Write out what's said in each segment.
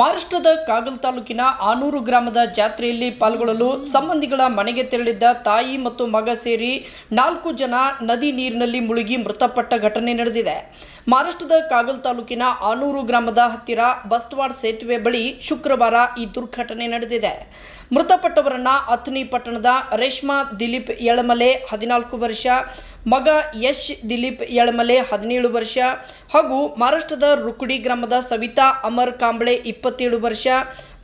ರಾಷ್ಟ್ರದ ಕಾಗಲ್ ತಾಲೂಕಿನ ಆನೂರು ಗ್ರಾಮದ ಜಾತ್ರೆಯಲ್ಲಿ ಪಾಲ್ಗೊಳ್ಳಲು ಸಂಬಂಧಿಗಳ ಮನೆಗೆ ತೆರಳಿದ್ದ ತಾಯಿ ಮತ್ತು ಮಗ ಸೇರಿ ನಾಲ್ಕು ಜನ ನದಿ ನೀರಿನಲ್ಲಿ ಮುಳುಗಿ ಮೃತಪಟ್ಟ ಘಟನೆ ನಡೆದಿದೆ. ಮಹಾರಾಷ್ಟ್ರದ ಕಾಗಲ್ ತಾಲೂಕಿನ ಆನೂರು ಗ್ರಾಮದ ಹತ್ತಿರ ಬಸ್ತವಾಡ್ ಸೇತುವೆ ಬಳಿ ಶುಕ್ರವಾರ ಈ ದುರ್ಘಟನೆ ನಡೆದಿದೆ. ಮೃತಪಟ್ಟವರನ್ನ ಅಥ್ನಿ ಪಟ್ಟಣದ ರೇಷ್ಮಾ ದಿಲೀಪ್ ಯಳಮಲೆ ಹದಿನಾಲ್ಕು ವರ್ಷ, ಮಗ ಯಶ್ ದಿಲೀಪ್ ಯಳಮಲೆ ಹದಿನೇಳು ವರ್ಷ ಹಾಗೂ ಮಹಾರಾಷ್ಟ್ರದ ರುಕುಡಿ ಗ್ರಾಮದ ಸವಿತಾ ಅಮರ್ ಕಾಂಬ್ಳೆ ಇಪ್ಪತ್ತೇಳು ವರ್ಷ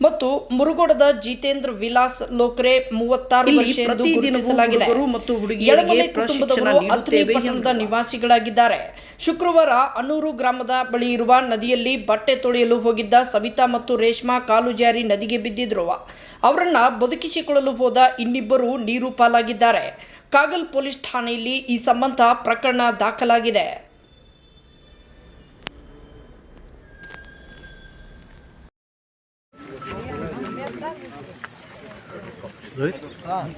ಮತ್ತು ಮುರುಗೋಡದ ಜಿತೇಂದ್ರ ವಿಲಾಸ್ ಲೋಕ್ರೆ ಮೂವತ್ತಾರು ಮತ್ತು ಹುಡುಗಿಯರಿಗೆ ಪಟ್ಟಣದ ನಿವಾಸಿಗಳಾಗಿದ್ದಾರೆ. ಶುಕ್ರವಾರ ಅನೂರು ಗ್ರಾಮದ ಬಳಿ ಇರುವ ನದಿಯಲ್ಲಿ ಬಟ್ಟೆ ತೊಳೆಯಲು ಹೋಗಿದ್ದ ಸವಿತಾ ಮತ್ತು ರೇಷ್ಮಾ ಕಾಲು ಜಾರಿ ನದಿಗೆ ಬಿದ್ದಿದ್ರು. ಅವರನ್ನ ಬದುಕಿಸಿಕೊಳ್ಳಲು ಹೋದ ಇನ್ನಿಬ್ಬರು ನೀರು ಪಾಲಾಗಿದ್ದಾರೆ. ಕಾಗಲ್ ಪೊಲೀಸ್ ಠಾಣೆಯಲ್ಲಿ ಈ ಸಂಬಂಧ ಪ್ರಕರಣ ದಾಖಲಾಗಿದೆ. Right? Ah.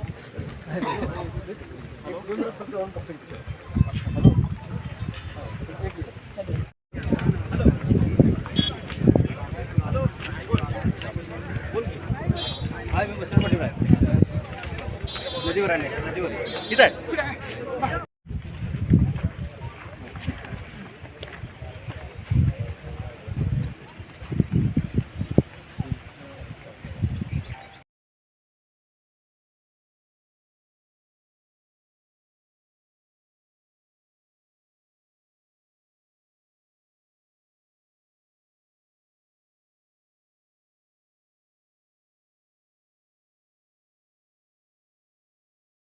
Hi, Mr. Padiwara. Padiwara, Padiwara. Is that?